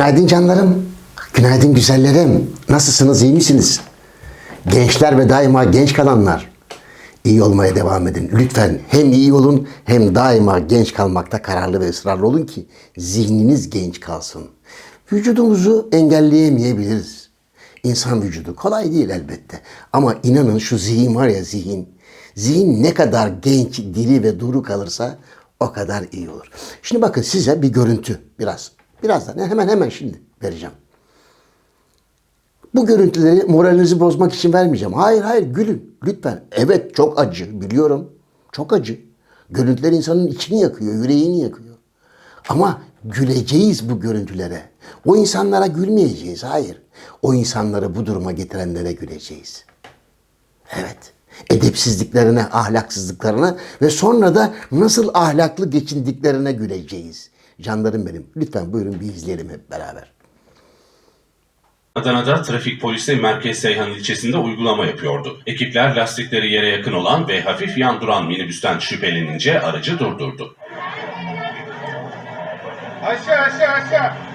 Günaydın canlarım. Günaydın güzellerim. Nasılsınız, iyi misiniz? Gençler ve daima genç kalanlar. iyi olmaya devam edin. Lütfen hem iyi olun hem daima genç kalmakta kararlı ve ısrarlı olun ki zihniniz genç kalsın. Vücudumuzu engelleyemeyebiliriz. İnsan vücudu kolay değil elbette. Ama inanın şu zihin var ya zihin. Zihin ne kadar genç, diri ve duru kalırsa o kadar iyi olur. Şimdi bakın size bir görüntü biraz. Birazdan hemen hemen şimdi vereceğim. Bu görüntüleri moralinizi bozmak için vermeyeceğim. Hayır hayır gülün lütfen. Evet çok acı biliyorum. Çok acı. Görüntüler insanın içini yakıyor, yüreğini yakıyor. Ama güleceğiz bu görüntülere. O insanlara gülmeyeceğiz. Hayır. O insanları bu duruma getirenlere güleceğiz. Evet. Edepsizliklerine, ahlaksızlıklarına ve sonra da nasıl ahlaklı geçindiklerine güleceğiz. Canlarım benim. Lütfen buyurun bir izleyelim hep beraber. Adana'da trafik polisi Merkez Seyhan ilçesinde uygulama yapıyordu. Ekipler lastikleri yere yakın olan ve hafif yan duran minibüsten şüphelenince aracı durdurdu. Aşağı aşağı aşağı.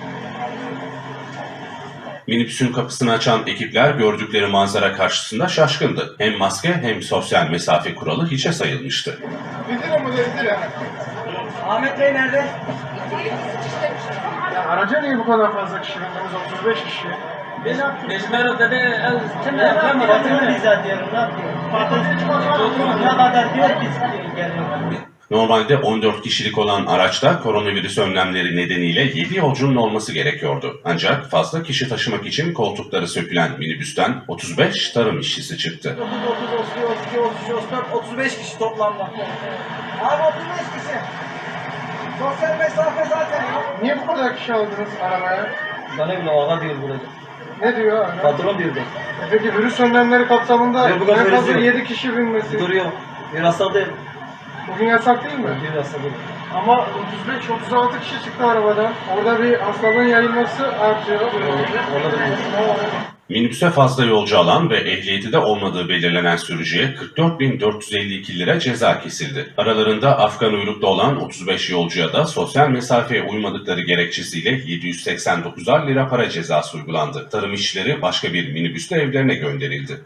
Minibüsün kapısını açan ekipler gördükleri manzara karşısında şaşkındı. Hem maske hem sosyal mesafe kuralı hiçe sayılmıştı. Ahmet Bey nerede? Ya araca niye bu kadar fazla kişi bindiniz 35 kişi? Mecmer dedi, el kim? Patron bize diyor, ne yapıyor? Ne kadar diyor biz geliyor. Normalde 14 kişilik olan araçta koronavirüs önlemleri nedeniyle 7 yolcunun olması gerekiyordu. Ancak fazla kişi taşımak için koltukları sökülen minibüsten 35 tarım işçisi çıktı. 30, 30, 32, 33, 34, 35 kişi toplamda. Abi 35 kişi. Sosyal mesafe zaten ya. Niye bu kadar kişi aldınız arabaya? Ben ne bileyim ağa diyor burada. Ne diyor? ana? Patron diyordu. E peki virüs önlemleri kapsamında Yok, bu kadar en fazla virüs yok. 7 kişi binmesi. Duruyor. Bir hasta değil. Bugün yasak değil mi? Bir hasta değil. Ama 35-36 kişi çıktı arabadan. Orada bir hastalığın yayılması artıyor. Olabilir. Minibüse fazla yolcu alan ve ehliyeti de olmadığı belirlenen sürücüye 44.452 lira ceza kesildi. Aralarında Afgan uyruklu olan 35 yolcuya da sosyal mesafeye uymadıkları gerekçesiyle 789'ar lira para cezası uygulandı. Tarım işçileri başka bir minibüste evlerine gönderildi.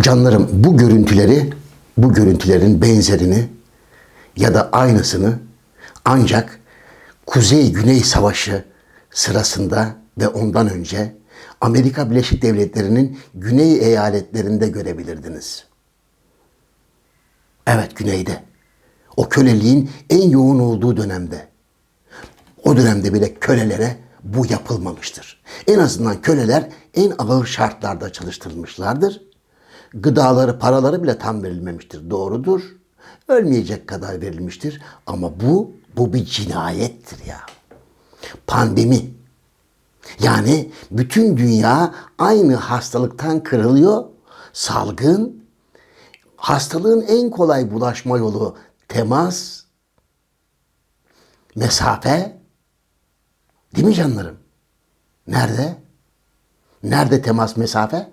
Canlarım bu görüntüleri, bu görüntülerin benzerini ya da aynısını ancak Kuzey-Güney Savaşı sırasında ve ondan önce Amerika Birleşik Devletleri'nin güney eyaletlerinde görebilirdiniz. Evet güneyde. O köleliğin en yoğun olduğu dönemde. O dönemde bile kölelere bu yapılmamıştır. En azından köleler en ağır şartlarda çalıştırılmışlardır. Gıdaları, paraları bile tam verilmemiştir. Doğrudur. Ölmeyecek kadar verilmiştir. Ama bu, bu bir cinayettir ya. Pandemi. Yani bütün dünya aynı hastalıktan kırılıyor. Salgın, hastalığın en kolay bulaşma yolu temas, mesafe. Değil mi canlarım? Nerede? Nerede temas mesafe?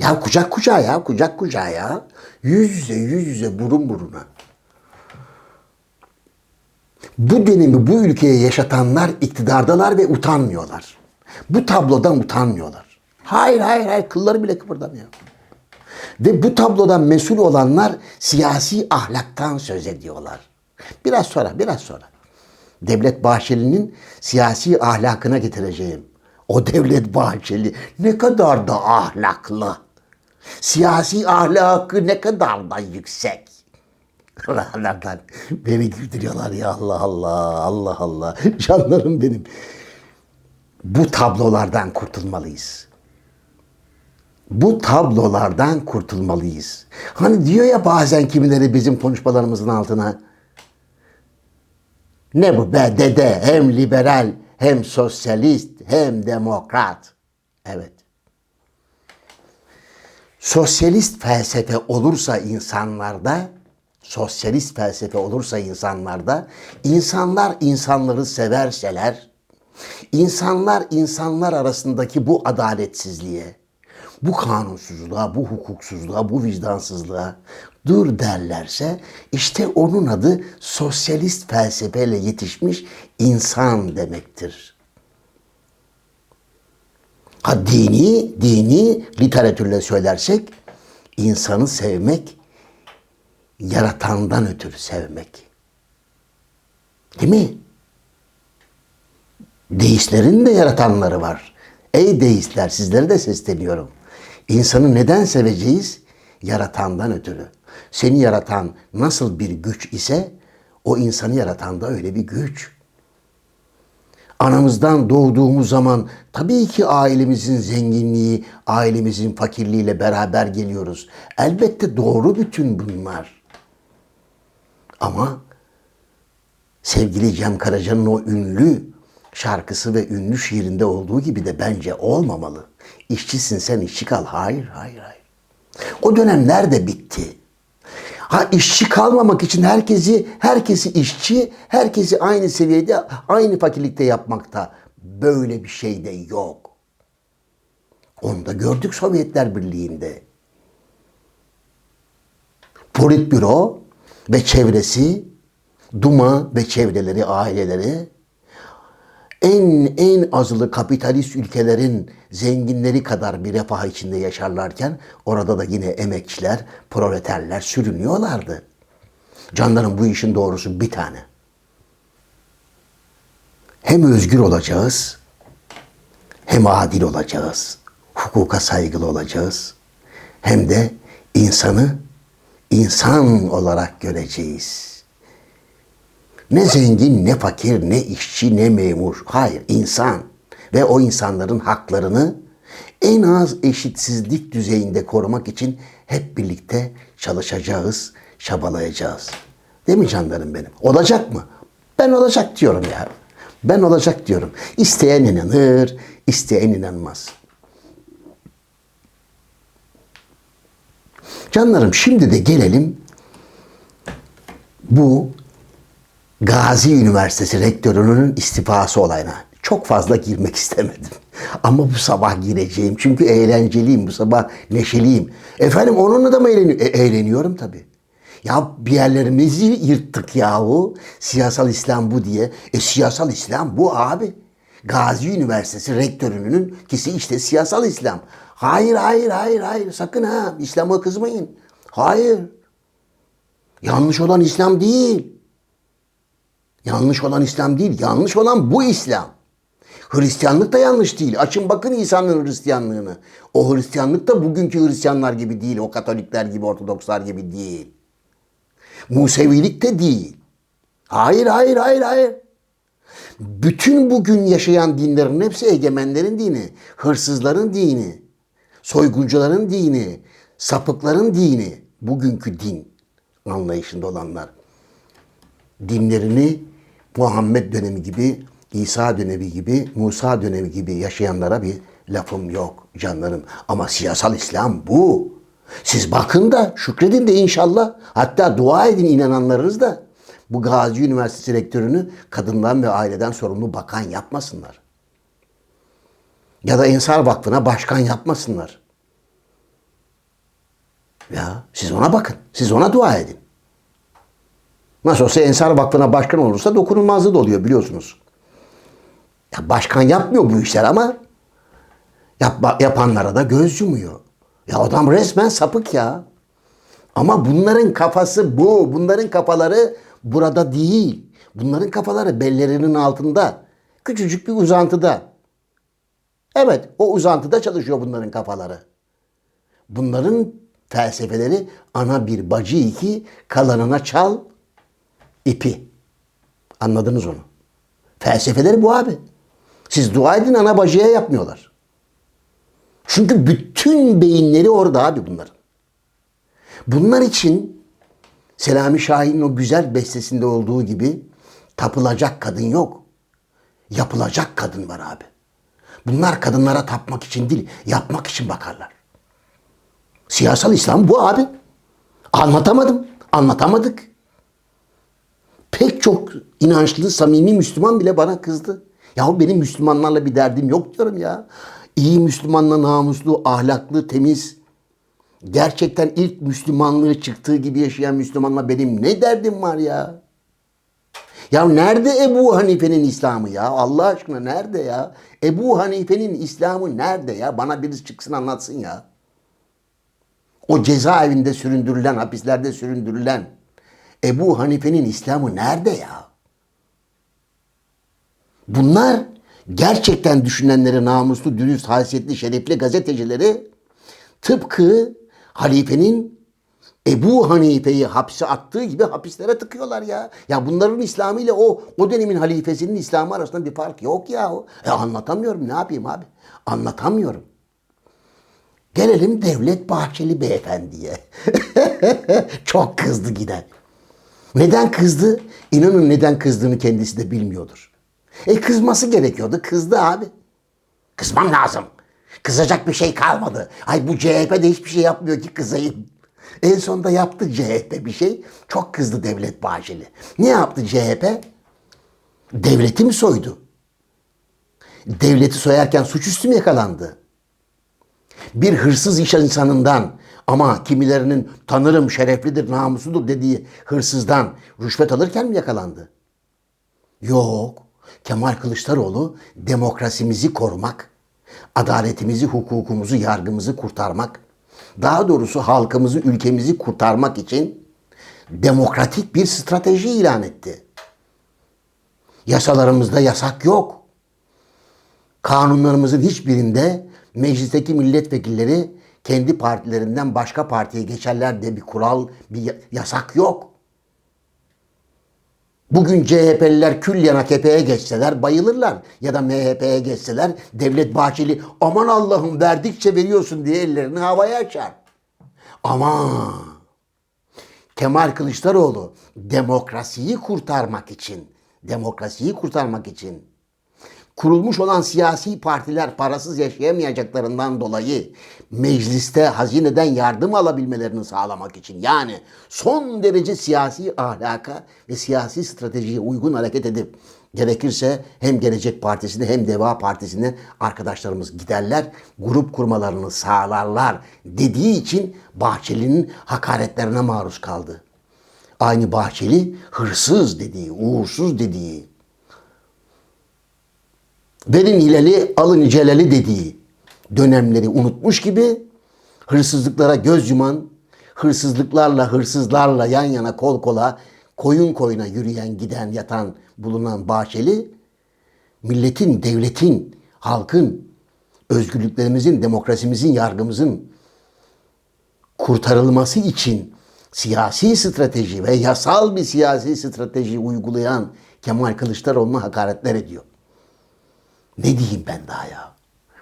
Ya kucak kucağa ya, kucak kucağa ya. Yüz yüze, yüz yüze, burun buruna. Bu dönemi bu ülkeye yaşatanlar iktidardalar ve utanmıyorlar. Bu tablodan utanmıyorlar. Hayır hayır hayır kılları bile kıpırdamıyor. Ve bu tablodan mesul olanlar siyasi ahlaktan söz ediyorlar. Biraz sonra, biraz sonra. Devlet Bahçeli'nin siyasi ahlakına getireceğim. O Devlet Bahçeli ne kadar da ahlaklı. Siyasi ahlakı ne kadar da yüksek. Allah'tan beni güldürüyorlar ya Allah Allah Allah Allah. Canlarım benim. Bu tablolardan kurtulmalıyız. Bu tablolardan kurtulmalıyız. Hani diyor ya bazen kimileri bizim konuşmalarımızın altına ne bu be dede hem liberal hem sosyalist hem demokrat. Evet. Sosyalist felsefe olursa insanlarda, sosyalist felsefe olursa insanlarda, insanlar insanları severseler, insanlar insanlar arasındaki bu adaletsizliğe, bu kanunsuzluğa, bu hukuksuzluğa, bu vicdansızlığa dur derlerse işte onun adı sosyalist felsefeyle yetişmiş insan demektir. Ha dini, dini literatürle söylersek insanı sevmek, yaratandan ötürü sevmek. Değil mi? Deistlerin de yaratanları var. Ey deistler sizlere de sesleniyorum. İnsanı neden seveceğiz? Yaratandan ötürü. Seni yaratan nasıl bir güç ise o insanı yaratan da öyle bir güç. Anamızdan doğduğumuz zaman tabii ki ailemizin zenginliği, ailemizin fakirliğiyle beraber geliyoruz. Elbette doğru bütün bunlar. Ama sevgili Cem Karaca'nın o ünlü şarkısı ve ünlü şiirinde olduğu gibi de bence olmamalı. İşçisin sen işçi kal. Hayır, hayır, hayır. O dönemler de bitti. Ha işçi kalmamak için herkesi herkesi işçi, herkesi aynı seviyede, aynı fakirlikte yapmakta. Böyle bir şey de yok. Onu da gördük Sovyetler Birliği'nde. Politbüro ve çevresi, Duma ve çevreleri, aileleri en en azılı kapitalist ülkelerin zenginleri kadar bir refah içinde yaşarlarken orada da yine emekçiler, proleterler sürünüyorlardı. Canlarım bu işin doğrusu bir tane. Hem özgür olacağız, hem adil olacağız, hukuka saygılı olacağız, hem de insanı insan olarak göreceğiz. Ne zengin, ne fakir, ne işçi, ne memur. Hayır, insan. Ve o insanların haklarını en az eşitsizlik düzeyinde korumak için hep birlikte çalışacağız, çabalayacağız. Değil mi canlarım benim? Olacak mı? Ben olacak diyorum ya. Ben olacak diyorum. İsteyen inanır, isteyen inanmaz. Canlarım şimdi de gelelim bu Gazi Üniversitesi rektörünün istifası olayına çok fazla girmek istemedim. Ama bu sabah gireceğim. Çünkü eğlenceliyim. Bu sabah neşeliyim. Efendim onunla da mı eğleniyorum? E, eğleniyorum tabii. Ya bir yerlerimizi yırttık yahu. Siyasal İslam bu diye. E siyasal İslam bu abi. Gazi Üniversitesi rektörünün kisi işte siyasal İslam. Hayır hayır hayır hayır sakın ha İslam'a kızmayın. Hayır. Yanlış olan İslam değil. Yanlış olan İslam değil. Yanlış olan bu İslam. Hristiyanlık da yanlış değil. Açın bakın İsa'nın Hristiyanlığını. O Hristiyanlık da bugünkü Hristiyanlar gibi değil. O Katolikler gibi, Ortodokslar gibi değil. Musevilik de değil. Hayır, hayır, hayır, hayır. Bütün bugün yaşayan dinlerin hepsi egemenlerin dini. Hırsızların dini. Soyguncuların dini. Sapıkların dini. Bugünkü din anlayışında olanlar dinlerini Muhammed dönemi gibi, İsa dönemi gibi, Musa dönemi gibi yaşayanlara bir lafım yok canlarım. Ama siyasal İslam bu. Siz bakın da şükredin de inşallah. Hatta dua edin inananlarınız da bu Gazi Üniversitesi rektörünü kadından ve aileden sorumlu bakan yapmasınlar. Ya da Ensar Vakfı'na başkan yapmasınlar. Ya siz ona bakın. Siz ona dua edin. Nasıl olsa Ensar Vakfı'na başkan olursa dokunulmazlığı da oluyor biliyorsunuz. Ya başkan yapmıyor bu işler ama yapma, yapanlara da göz yumuyor. Ya adam resmen sapık ya. Ama bunların kafası bu. Bunların kafaları burada değil. Bunların kafaları bellerinin altında. Küçücük bir uzantıda. Evet o uzantıda çalışıyor bunların kafaları. Bunların felsefeleri ana bir bacı iki kalanına çal ipi. Anladınız onu. Felsefeleri bu abi. Siz dua edin ana bacıya yapmıyorlar. Çünkü bütün beyinleri orada abi bunların. Bunlar için Selami Şahin'in o güzel bestesinde olduğu gibi tapılacak kadın yok. Yapılacak kadın var abi. Bunlar kadınlara tapmak için değil, yapmak için bakarlar. Siyasal İslam bu abi. Anlatamadım, anlatamadık. Pek çok inançlı, samimi Müslüman bile bana kızdı. Yahu benim Müslümanlarla bir derdim yok diyorum ya. İyi Müslümanla namuslu, ahlaklı, temiz, gerçekten ilk Müslümanlığı çıktığı gibi yaşayan Müslümanla benim ne derdim var ya? Ya nerede Ebu Hanife'nin İslamı ya? Allah aşkına nerede ya? Ebu Hanife'nin İslamı nerede ya? Bana birisi çıksın anlatsın ya. O cezaevinde süründürülen, hapislerde süründürülen Ebu Hanife'nin İslamı nerede ya? Bunlar gerçekten düşünenleri namuslu, dürüst, haysiyetli, şerefli gazetecileri tıpkı halifenin Ebu Hanife'yi hapse attığı gibi hapislere tıkıyorlar ya. Ya bunların İslamı ile o o dönemin halifesinin İslamı arasında bir fark yok ya. E anlatamıyorum ne yapayım abi? Anlatamıyorum. Gelelim Devlet Bahçeli Beyefendi'ye. Çok kızdı giden. Neden kızdı? İnanın neden kızdığını kendisi de bilmiyordur. E kızması gerekiyordu. Kızdı abi. Kızmam lazım. Kızacak bir şey kalmadı. Ay bu CHP de hiçbir şey yapmıyor ki kızayım. En sonunda yaptı CHP bir şey. Çok kızdı Devlet Bahçeli. Ne yaptı CHP? Devleti mi soydu? Devleti soyarken suçüstü mü yakalandı? Bir hırsız iş insanından ama kimilerinin tanırım şereflidir, namusludur dediği hırsızdan rüşvet alırken mi yakalandı? Yok. Kemal Kılıçdaroğlu demokrasimizi korumak, adaletimizi, hukukumuzu, yargımızı kurtarmak, daha doğrusu halkımızı, ülkemizi kurtarmak için demokratik bir strateji ilan etti. Yasalarımızda yasak yok. Kanunlarımızın hiçbirinde meclisteki milletvekilleri kendi partilerinden başka partiye geçerler diye bir kural, bir ya- yasak yok. Bugün CHP'liler külliyen AKP'ye geçseler bayılırlar. Ya da MHP'ye geçseler Devlet Bahçeli aman Allah'ım verdikçe veriyorsun diye ellerini havaya açar. Ama Kemal Kılıçdaroğlu demokrasiyi kurtarmak için, demokrasiyi kurtarmak için kurulmuş olan siyasi partiler parasız yaşayamayacaklarından dolayı mecliste hazineden yardım alabilmelerini sağlamak için yani son derece siyasi ahlaka ve siyasi stratejiye uygun hareket edip gerekirse hem Gelecek Partisi'ne hem Deva Partisi'ne arkadaşlarımız giderler, grup kurmalarını sağlarlar dediği için Bahçeli'nin hakaretlerine maruz kaldı. Aynı Bahçeli hırsız dediği, uğursuz dediği, verin hileli alın celali dediği dönemleri unutmuş gibi hırsızlıklara göz yuman, hırsızlıklarla hırsızlarla yan yana kol kola koyun koyuna yürüyen giden yatan bulunan Bahçeli milletin, devletin, halkın, özgürlüklerimizin, demokrasimizin, yargımızın kurtarılması için siyasi strateji ve yasal bir siyasi strateji uygulayan Kemal Kılıçdaroğlu'na hakaretler ediyor. Ne diyeyim ben daha ya?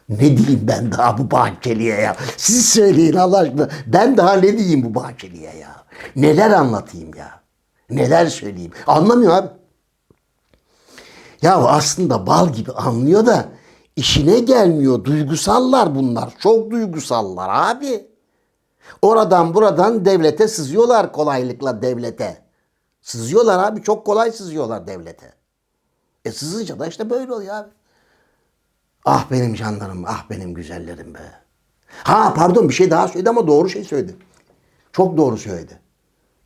Ne diyeyim ben daha bu Bahçeli'ye ya? Siz söyleyin Allah aşkına. Ben daha ne diyeyim bu Bahçeli'ye ya? Neler anlatayım ya? Neler söyleyeyim? Anlamıyor abi. Ya aslında bal gibi anlıyor da işine gelmiyor. Duygusallar bunlar. Çok duygusallar abi. Oradan buradan devlete sızıyorlar kolaylıkla devlete. Sızıyorlar abi. Çok kolay sızıyorlar devlete. E sızınca da işte böyle oluyor abi. Ah benim canlarım, ah benim güzellerim be. Ha pardon bir şey daha söyledi ama doğru şey söyledi. Çok doğru söyledi.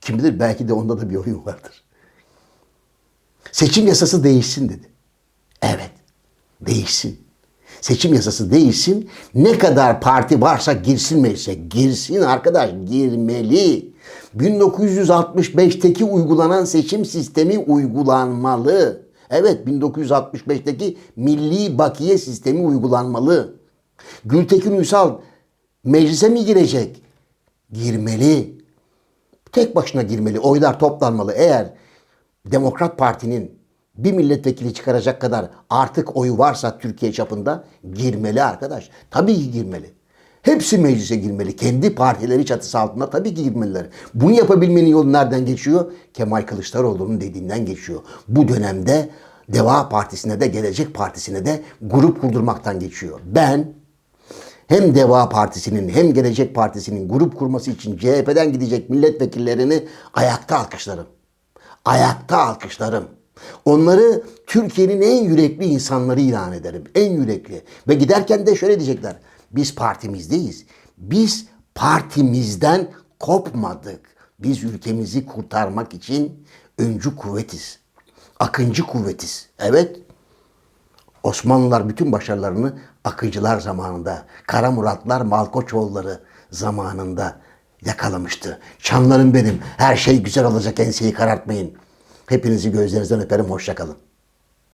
Kim bilir belki de onda da bir oyun vardır. Seçim yasası değişsin dedi. Evet, değişsin. Seçim yasası değişsin. Ne kadar parti varsa girsin meclise. Girsin arkadaş, girmeli. 1965'teki uygulanan seçim sistemi uygulanmalı. Evet 1965'teki milli bakiye sistemi uygulanmalı. Gültekin Uysal meclise mi girecek? Girmeli. Tek başına girmeli. Oylar toplanmalı. Eğer Demokrat Parti'nin bir milletvekili çıkaracak kadar artık oyu varsa Türkiye çapında girmeli arkadaş. Tabii ki girmeli. Hepsi meclise girmeli. Kendi partileri çatısı altında tabii ki girmeliler. Bunu yapabilmenin yolu nereden geçiyor? Kemal Kılıçdaroğlu'nun dediğinden geçiyor. Bu dönemde Deva Partisi'ne de Gelecek Partisi'ne de grup kurdurmaktan geçiyor. Ben hem Deva Partisi'nin hem Gelecek Partisi'nin grup kurması için CHP'den gidecek milletvekillerini ayakta alkışlarım. Ayakta alkışlarım. Onları Türkiye'nin en yürekli insanları ilan ederim. En yürekli. Ve giderken de şöyle diyecekler. Biz partimizdeyiz. Biz Partimizden kopmadık. Biz ülkemizi kurtarmak için öncü kuvvetiz. Akıncı kuvvetiz. Evet. Osmanlılar bütün başarılarını Akıncılar zamanında, Kara Muratlar, Malkoçoğulları zamanında yakalamıştı. Çanlarım benim. Her şey güzel olacak enseyi karartmayın. Hepinizi gözlerinizden öperim. Hoşça kalın.